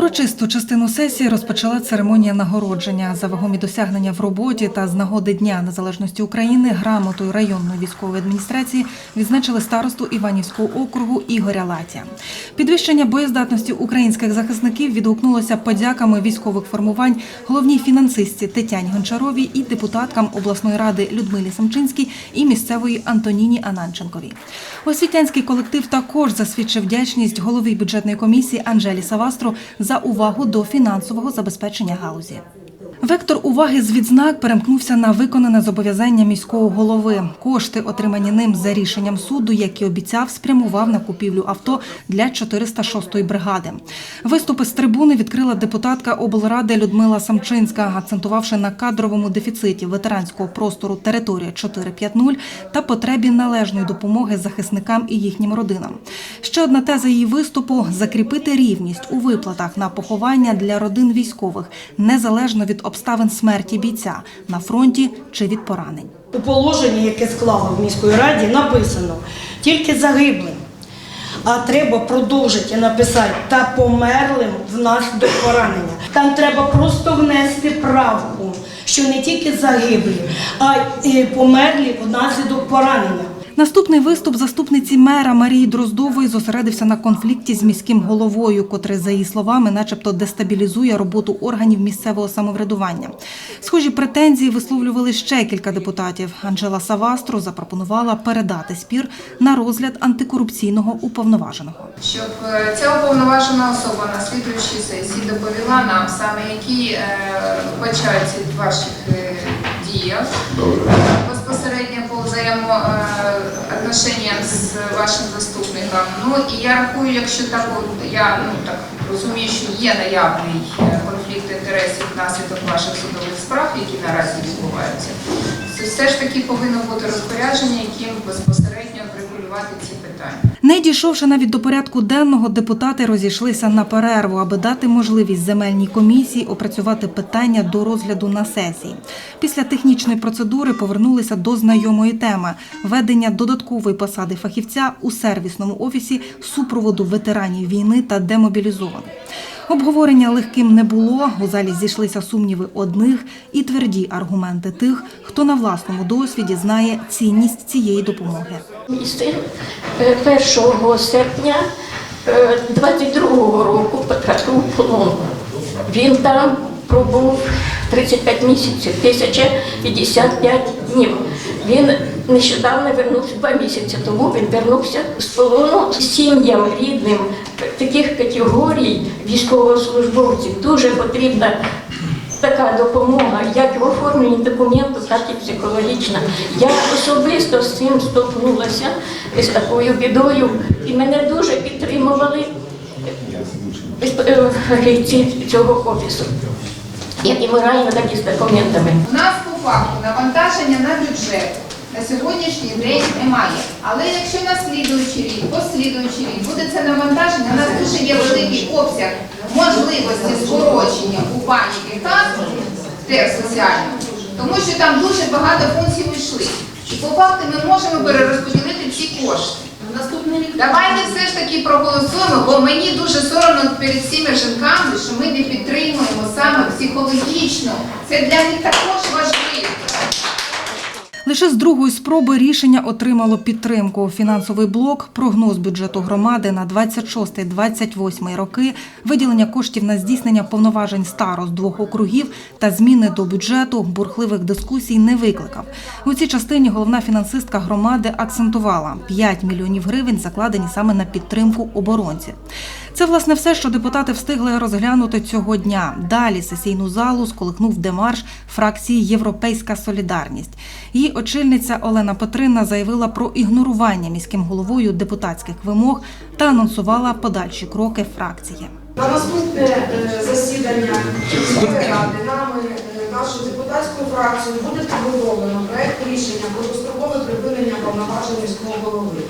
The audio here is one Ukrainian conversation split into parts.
Урочисту частину сесії розпочала церемонія нагородження за вагомі досягнення в роботі та з нагоди Дня Незалежності України грамотою районної військової адміністрації відзначили старосту Іванівського округу Ігоря Латія. Підвищення боєздатності українських захисників відгукнулося подяками військових формувань головній фінансистці Тетяні Гончаровій і депутаткам обласної ради Людмилі Самчинській і місцевої Антоніні Ананченковій. Освітянський колектив також засвідчив вдячність голові бюджетної комісії Анжелі Савастру за увагу до фінансового забезпечення галузі. Вектор уваги з відзнак перемкнувся на виконане зобов'язання міського голови. Кошти, отримані ним за рішенням суду, як і обіцяв, спрямував на купівлю авто для 406-ї бригади. Виступи з трибуни відкрила депутатка облради Людмила Самчинська, акцентувавши на кадровому дефіциті ветеранського простору територія 450 та потребі належної допомоги захисникам і їхнім родинам. Ще одна теза її виступу закріпити рівність у виплатах на поховання для родин військових незалежно від обставин смерті бійця на фронті чи від поранень. У положенні, яке склали в міської раді, написано тільки загиблим. А треба продовжити написати та померлим внаслідок поранення. Там треба просто внести правку, що не тільки загиблі, а й померлі внаслідок поранення. Наступний виступ заступниці мера Марії Дроздової зосередився на конфлікті з міським головою, котрий, за її словами, начебто дестабілізує роботу органів місцевого самоврядування. Схожі претензії висловлювали ще кілька депутатів. Анжела Савастру запропонувала передати спір на розгляд антикорупційного уповноваженого. щоб е, ця уповноважена особа на слідуючій сесії доповіла нам саме які е, вбачаються в ваших е, діях безпосередньо по взаємоотношенням з вашим заступником. Ну і я рахую, якщо так я ну так розумію, що є наявний е, конфлікт інтересів внаслідок ваших судових справ, які наразі відбуваються, то все ж таки повинно бути розпорядження, яким безпосередньо врегулювати ці питання. Не дійшовши навіть до порядку денного, депутати розійшлися на перерву, аби дати можливість земельній комісії опрацювати питання до розгляду на сесії. Після технічної процедури повернулися до знайомої теми ведення додаткової посади фахівця у сервісному офісі супроводу ветеранів війни та демобілізованих. Обговорення легким не було. У залі зійшлися сумніви одних і тверді аргументи тих, хто на власному досвіді знає цінність цієї допомоги. Мій син е, 1 серпня 22-го року потрапив у полон. Він там пробув 35 місяців, 1055 днів. Він нещодавно вернувся два місяці тому. Він вернувся з полону сім'ям рідним таких категорій військовослужбовців. Дуже потрібна така допомога, як в оформленні документу, так і психологічна. Я особисто з цим столкнулася з такою бідою, і мене дуже підтримували е, цього офісу. Як і морально, так і з документами. Факту навантаження на бюджет на сьогоднішній день немає. Але якщо на слідуючий рік, послідуючий рік буде це навантаження, у нас дуже є великий обсяг можливості скорочення у паніки касу соціальному, тому що там дуже багато функцій вийшли. І по факту ми можемо перерозподілити ці кошти. Наступний рік Давайте все ж таки проголосуємо, бо мені дуже соромно перед всіма жінками, що ми не підтримуємо саме психологічно. Це для них також. Лише з другої спроби рішення отримало підтримку. Фінансовий блок, прогноз бюджету громади на 26-28 роки, виділення коштів на здійснення повноважень старост двох округів та зміни до бюджету бурхливих дискусій не викликав. У цій частині головна фінансистка громади акцентувала 5 мільйонів гривень закладені саме на підтримку оборонців. Це власне все, що депутати встигли розглянути цього дня. Далі сесійну залу сколихнув демарш фракції Європейська Солідарність. Її очільниця Олена Петрина заявила про ігнорування міським головою депутатських вимог та анонсувала подальші кроки фракції. На наступне е, засідання ради нами, е, нашою депутатською фракцією, буде підготовлено проект рішення про дострокове припинення повноважень міського голови.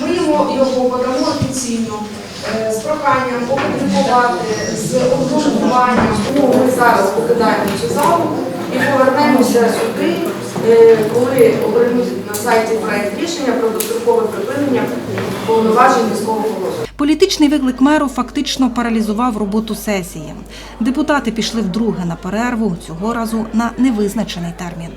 Ми його його подамо офіційно проханням опублікувати, з обґрунтуванням, тому ми зараз покидаємо цю залу і повернемося сюди, е, коли оприлюднять на сайті проект рішення про дострокове припинення повноважень міського голови. Політичний виклик меру фактично паралізував роботу сесії. Депутати пішли вдруге на перерву, цього разу на невизначений термін.